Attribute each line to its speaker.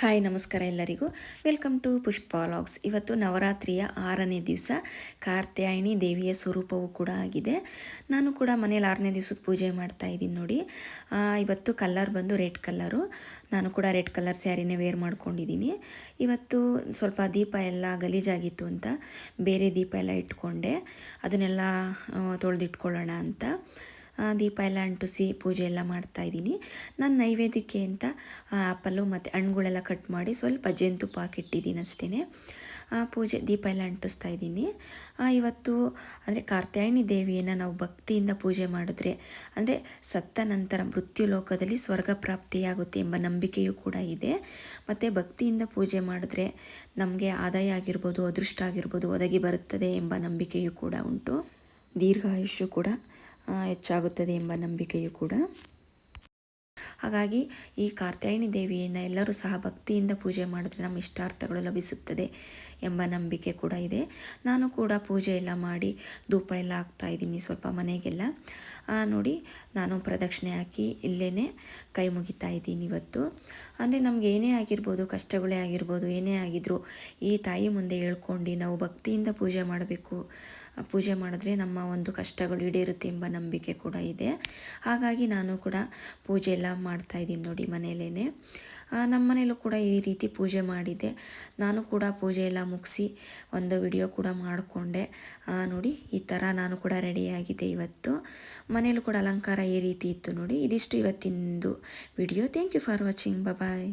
Speaker 1: Hi, ನಮಸ್ಕಾರ ಎಲ್ಲರಿಗೂ. Welcome to Pushpa vlogs. ಇವತ್ತು ನವರಾತ್ರಿಯ ಆರನೇ ದಿವಸ. ಕಾರ್ತ್ಯಾಯಿನಿ ದೇವಿಯ ಸ್ವರೂಪವೂ ಕೂಡ ಆಗಿದೆ. ನಾನು ಕೂಡ ಮನೇಲಿ ಆರನೇ ದಿವಸದ ಪೂಜೆ ಮಾಡ್ತಾ ಇದ್ದೀನಿ ನೋಡಿ. ಇವತ್ತು ಕಲರ್ ಬಂದು ರೆಡ್ ಕಲ್ಲರು ನಾನು ಕೂಡ ರೆಡ್ ಕಲರ್ ಸ್ಯಾರಿನೇ ವೇರ್ ಮಾಡ್ಕೊಂಡಿದ್ದೀನಿ. ಇವತ್ತು ಸ್ವಲ್ಪ ದೀಪ ಎಲ್ಲ ಗಲೀಜಾಗಿತ್ತು ಅಂತ ಬೇರೆ ದೀಪ ಎಲ್ಲ ಇಟ್ಕೊಂಡೆ. ಅದನ್ನೆಲ್ಲ ತೊಳೆದಿಟ್ಕೊಳ್ಳೋಣ ಅಂತ. ದೀಪ ಎಲ್ಲ ಅಂಟಿಸಿ ಪೂಜೆ ಎಲ್ಲ ಮಾಡ್ತಾ ಇದ್ದೀನಿ. ನಾನು ನೈವೇದ್ಯಕ್ಕೆ ಅಂತ ಆ್ಯಪಲ್ಲು ಮತ್ತು ಹಣ್ಣುಗಳೆಲ್ಲ ಕಟ್ ಮಾಡಿ ಸ್ವಲ್ಪ ಜೇನುತುಪ್ಪ ಹಾಕಿಟ್ಟಿದ್ದೀನಿ ಅಷ್ಟೇ ಪೂಜೆ, ದೀಪ ಎಲ್ಲ ಅಂಟಿಸ್ತಾ ಇದ್ದೀನಿ. ಇವತ್ತು ಅಂದರೆ ಕಾರ್ತ್ಯಾಯಿನಿ ದೇವಿಯನ್ನು ನಾವು ಭಕ್ತಿಯಿಂದ ಪೂಜೆ ಮಾಡಿದ್ರೆ, ಅಂದರೆ ಸತ್ತ ನಂತರ ಮೃತ್ಯು ಲೋಕದಲ್ಲಿ ಸ್ವರ್ಗ ಪ್ರಾಪ್ತಿಯಾಗುತ್ತೆ ಎಂಬ ನಂಬಿಕೆಯೂ ಕೂಡ ಇದೆ. ಮತ್ತು ಭಕ್ತಿಯಿಂದ ಪೂಜೆ ಮಾಡಿದ್ರೆ ನಮಗೆ ಆದಾಯ ಆಗಿರ್ಬೋದು, ಅದೃಷ್ಟ ಆಗಿರ್ಬೋದು ಒದಗಿ ಬರುತ್ತದೆ ಎಂಬ ನಂಬಿಕೆಯೂ ಕೂಡ ಉಂಟು. ದೀರ್ಘಾಯುಷ್ಯ ಕೂಡ ಹೆಚ್ಚಾಗುತ್ತದೆ ಎಂಬ ನಂಬಿಕೆಯೂ ಕೂಡ. ಹಾಗಾಗಿ ಈ ಕಾರ್ತ್ಯಾಯಿನಿ ದೇವಿಯನ್ನು ಎಲ್ಲರೂ ಸಹ ಭಕ್ತಿಯಿಂದ ಪೂಜೆ ಮಾಡಿದ್ರೆ ನಮ್ಮ ಇಷ್ಟಾರ್ಥಗಳು ಲಭಿಸುತ್ತದೆ ಎಂಬ ನಂಬಿಕೆ ಕೂಡ ಇದೆ. ನಾನು ಕೂಡ ಪೂಜೆ ಎಲ್ಲ ಮಾಡಿ ಧೂಪ ಎಲ್ಲ ಹಾಕ್ತಾ ಇದ್ದೀನಿ ಸ್ವಲ್ಪ ಮನೆಗೆಲ್ಲ. ನೋಡಿ, ನಾನು ಪ್ರದಕ್ಷಿಣೆ ಹಾಕಿ ಇಲ್ಲೇ ಕೈ ಮುಗಿತಾ ಇದ್ದೀನಿ ಇವತ್ತು. ಅಂದರೆ ನಮ್ಗೆ ಏನೇ ಆಗಿರ್ಬೋದು, ಕಷ್ಟಗಳೇ ಆಗಿರ್ಬೋದು, ಏನೇ ಆಗಿದ್ರೂ ಈ ತಾಯಿ ಮುಂದೆ ಹೇಳ್ಕೊಂಡು ನಾವು ಭಕ್ತಿಯಿಂದ ಪೂಜೆ ಮಾಡಬೇಕು. ಪೂಜೆ ಮಾಡಿದ್ರೆ ನಮ್ಮ ಒಂದು ಕಷ್ಟಗಳು ಈಡೇರುತ್ತೆ ಎಂಬ ನಂಬಿಕೆ ಕೂಡ ಇದೆ. ಹಾಗಾಗಿ ನಾನು ಕೂಡ ಪೂಜೆ ಎಲ್ಲ ಮಾಡ್ತಾ ಇದ್ದೀನಿ ನೋಡಿ ಮನೆಯಲ್ಲೇ ನಮ್ಮ ಮನೆಯಲ್ಲೂ ಕೂಡ ಈ ರೀತಿ ಪೂಜೆ ಮಾಡಿದ್ದೆ ನಾನು ಕೂಡ ಪೂಜೆ ಎಲ್ಲ ಮುಗಿಸಿ ಒಂದು ವಿಡಿಯೋ ಕೂಡ ಮಾಡಿಕೊಂಡೆ. ನೋಡಿ, ಈ ಥರ ನಾನು ಕೂಡ ರೆಡಿಯಾಗಿದ್ದೆ ಇವತ್ತು. ಮನೆಯಲ್ಲೂ ಕೂಡ ಅಲಂಕಾರ ಈ ರೀತಿ ಇತ್ತು ನೋಡಿ. ಇದಿಷ್ಟು ಇವತ್ತಿಂದು video thank you for watching bye